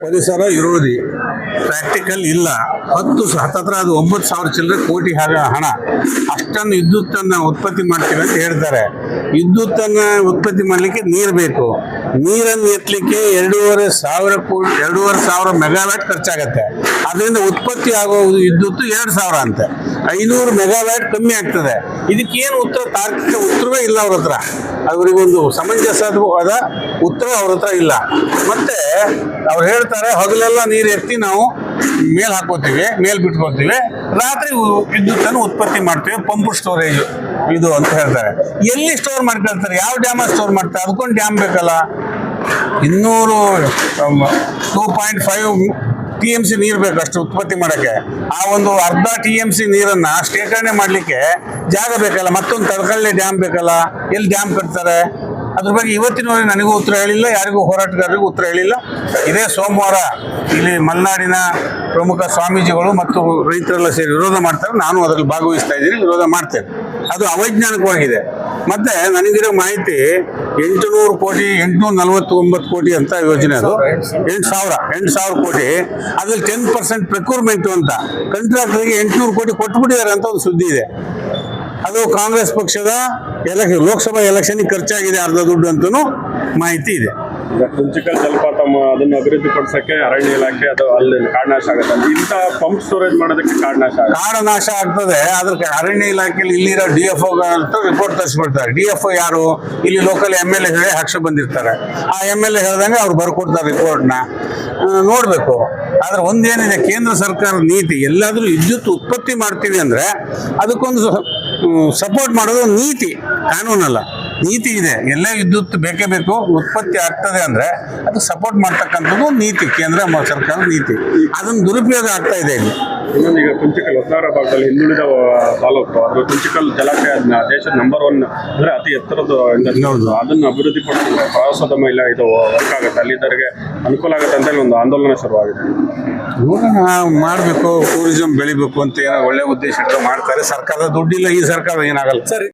ಪರಿಸರ ವಿರೋಧಿ ಪ್ರಾಕ್ಟಿಕಲ್ ಇಲ್ಲ. ಹತ್ತು ಹತ್ತತ್ರ ಅದು ಒಂಬತ್ತು ಸಾವಿರ ಚಿಲ್ಲರೆ ಕೋಟಿ ಹಣ. ಅಷ್ಟನ್ನು ವಿದ್ಯುತ್ತನ್ನು ಉತ್ಪತ್ತಿ ಮಾಡ್ತೀವಿ ಅಂತ ಹೇಳ್ತಾರೆ. ವಿದ್ಯುತ್ತನ್ನು ಉತ್ಪತ್ತಿ ಮಾಡಲಿಕ್ಕೆ ನೀರು ಬೇಕು. ನೀರನ್ನು ಎತ್ತಲಿಕ್ಕೆ ಎರಡೂವರೆ ಸಾವಿರ ಕೋಟಿ, ಎರಡೂವರೆ ಸಾವಿರ ಮೆಗಾವ್ಯಾಟ್ ಖರ್ಚಾಗತ್ತೆ. ಅದರಿಂದ ಉತ್ಪತ್ತಿ ಆಗೋ ವಿದ್ಯುತ್ ಎರಡು ಸಾವಿರ ಅಂತೆ. ಐನೂರು ಮೆಗಾವ್ಯಾಟ್ ಕಮ್ಮಿ ಆಗ್ತದೆ. ಇದಕ್ಕೇನು ಉತ್ತರ, ತಾರ್ಕಿಕ ಉತ್ತರವೇ ಇಲ್ಲ ಅವ್ರ ಹತ್ರ. ಅವರಿಗೊಂದು ಸಮಂಜಸವಾದ ಉತ್ತರ ಅವ್ರ ಹತ್ರ ಇಲ್ಲ. ಮತ್ತೆ ಅವ್ರು ಹೇಳ್ತಾರೆ, ಹಗಲೆಲ್ಲ ನೀರು ಎತ್ತಿ ನಾವು ಮೇಲ್ ಹಾಕೋತೀವಿ, ಮೇಲ್ ಬಿಟ್ಕೋತೀವಿ ರಾತ್ರಿ ವಿದ್ಯುತ್ತನ್ನು ಉತ್ಪತ್ತಿ ಮಾಡ್ತೀವಿ, ಪಂಪ್ ಸ್ಟೋರೇಜ್ ಇದು ಅಂತ ಹೇಳ್ತಾರೆ. ಎಲ್ಲಿ ಸ್ಟೋರ್ ಮಾಡ್ಕೊಳ್ತಾರೆ? ಯಾವ ಡ್ಯಾಮ ಸ್ಟೋರ್ ಮಾಡ್ತಾರೆ? ಅದಕ್ಕೊಂದು ಡ್ಯಾಮ್ ಬೇಕಲ್ಲ? ಇನ್ನೂರು two point five T M C ನೀರು ಬೇಕು ಅಷ್ಟು ಉತ್ಪತ್ತಿ ಮಾಡೋಕ್ಕೆ. ಆ ಒಂದು ಅರ್ಧ ಟಿ ಎಂ ಸಿ ನೀರನ್ನು ಶೇಖರಣೆ ಮಾಡಲಿಕ್ಕೆ ಜಾಗ ಬೇಕಲ್ಲ ಮತ್ತೊಂದು ತಡಕಳ್ಳಿ ಡ್ಯಾಮ್ ಬೇಕಲ್ಲ ಎಲ್ಲಿ ಡ್ಯಾಮ್ ಕಟ್ತಾರೆ? ಅದ್ರ ಬಗ್ಗೆ ಇವತ್ತಿನವರೆಗೆ ನನಗೂ ಉತ್ತರ ಹೇಳಿಲ್ಲ ಯಾರಿಗೂ ಹೋರಾಟಗಾರರಿಗೂ ಉತ್ತರ ಹೇಳಿಲ್ಲ. ಇದೇ ಸೋಮವಾರ ಇಲ್ಲಿ ಮಲೆನಾಡಿನ ಪ್ರಮುಖ ಸ್ವಾಮೀಜಿಗಳು ಮತ್ತು ರೈತರೆಲ್ಲ ಸೇರಿ ವಿರೋಧ ಮಾಡ್ತಾರೆ. ನಾನು ಅದರಲ್ಲಿ ಭಾಗವಹಿಸ್ತಾ ಇದ್ದೀನಿ ವಿರೋಧ ಮಾಡ್ತೇನೆ. ಅದು ಅವೈಜ್ಞಾನಿಕವಾಗಿದೆ. ಮತ್ತು ನನಗಿರೋ ಮಾಹಿತಿ ಎಂಟುನೂರು ಕೋಟಿ ಎಂಟುನೂರ ನಲವತ್ತೊಂಬತ್ತು ಕೋಟಿ ಅಂತ ಯೋಜನೆ ಅದು. ಎಂಟು ಸಾವಿರ ಎಂಟು ಸಾವಿರ ಕೋಟಿ. ಅದ್ರಲ್ಲಿ ಟೆನ್ ಪರ್ಸೆಂಟ್ ಪ್ರಕ್ಯೂರ್ಮೆಂಟ್ ಅಂತ. ಕಂಟ್ರಾಕ್ಟರ್ಗೆ ಎಂಟುನೂರು ಕೋಟಿ ಕೊಟ್ಬಿಟ್ಟಿದ್ದಾರೆ ಅಂತ ಒಂದು ಸುದ್ದಿ ಇದೆ. ಅದು ಕಾಂಗ್ರೆಸ್ ಪಕ್ಷದ ಎಲೆಕ್ಷನ್ ಲೋಕಸಭಾ ಎಲೆಕ್ಷನ್ಗೆ ಖರ್ಚಾಗಿದೆ ಅರ್ಧ ದುಡ್ಡು ಅಂತಲೂ ಮಾಹಿತಿ ಇದೆ. ಕುಂಚಿಕಲ್ ಜಲಪಾತ ಅದನ್ನು ಅಭಿವೃದ್ಧಿ ಪಡಿಸಕ್ಕೆ ಅರಣ್ಯ ಇಲಾಖೆ ಅದು ಅಲ್ಲಿ ಕಾಡನಾಶ ಆಗುತ್ತೆ. ಇಂಥ ಪಂಪ್ ಸ್ಟೋರೇಜ್ ಮಾಡೋದಕ್ಕೆ ಕಾಡನಾಶ ಆಗುತ್ತೆ. ಕಾಡು ನಾಶ ಆಗ್ತದೆ ಅದಕ್ಕೆ ಅರಣ್ಯ ಇಲಾಖೆಯಲ್ಲಿ ಇಲ್ಲಿರೋ ಡಿ ಎಫ್ ರಿಪೋರ್ಟ್ ತರಿಸ್ಬಿಡ್ತಾರೆ. ಡಿ ಎಫ್ ಯಾರು? ಇಲ್ಲಿ ಲೋಕಲ್ ಎಂ ಎಲ್ ಎ ಹಾಕ್ಸಿ ಬಂದಿರ್ತಾರೆ. ಆ ಎಂ ಎಲ್ ಎ ಹೇಳ್ದಂಗೆ ಅವ್ರು ಬರ್ಕೊಡ್ತಾರೆ ರಿಪೋರ್ಟ್ನ ನೋಡಬೇಕು. ಆದ್ರೆ ಒಂದೇನಿದೆ, ಕೇಂದ್ರ ಸರ್ಕಾರದ ನೀತಿ, ಎಲ್ಲಾದರೂ ವಿದ್ಯುತ್ ಉತ್ಪತ್ತಿ ಮಾಡ್ತೀವಿ ಅಂದ್ರೆ ಅದಕ್ಕೊಂದು ಸಪೋರ್ಟ್ ಮಾಡೋದು ನೀತಿ, ಕಾನೂನಲ್ಲ. ನೀತಿ ಇದೆ. ಎಲ್ಲೇ ವಿದ್ಯುತ್ ಬೇಕೇ ಬೇಕು. ಉತ್ಪತ್ತಿ ಆಗ್ತದೆ ಅಂದ್ರೆ ಅದು ಸಪೋರ್ಟ್ ಮಾಡ್ತಕ್ಕಂಥದ್ದು ನೀತಿ ಕೇಂದ್ರ ಸರ್ಕಾರದ ನೀತಿ. ಅದನ್ನು ದುರುಪಯೋಗ ಆಗ್ತಾ ಇದೆ ಇಲ್ಲಿ. ಇನ್ನೊಂದು ಈಗ ಕುಂಚಿಕಲ್ ಹೊಸನಗರ ಭಾಗದಲ್ಲಿ ಹಿಂದುಳಿದ ತಾಲೂಕು. ಅದು ಕುಂಚಿಕಲ್ ಜಲಾಶಯ ದೇಶದ ನಂಬರ್ ಒನ್ ಅಂದರೆ ಅತಿ ಎತ್ತರದ. ಅದನ್ನು ಅಭಿವೃದ್ಧಿ ಪಡಿಸಿದ್ರೆ ಪ್ರವಾಸೋದ್ಯಮ ಇಲ್ಲ ಇದು ವರ್ಕ್ ಆಗುತ್ತೆ. ಅಲ್ಲಿದ್ದರಿಗೆ ಅನುಕೂಲ ಆಗುತ್ತೆ ಅಂತೇಳಿ ಒಂದು ಆಂದೋಲನ ಶುರುವಾಗಿದೆ. ನೋಡೋಣ ಮಾಡಬೇಕು ಟೂರಿಸಂ ಬೆಳಿಬೇಕು ಅಂತ ಏನೋ ಒಳ್ಳೆ ಉದ್ದೇಶ ಮಾಡ್ತಾರೆ. ಸರ್ಕಾರದ ದುಡ್ಡಿಲ್ಲ ಈ ಸರ್ಕಾರ ಏನಾಗಲ್ಲ. ಸರಿ.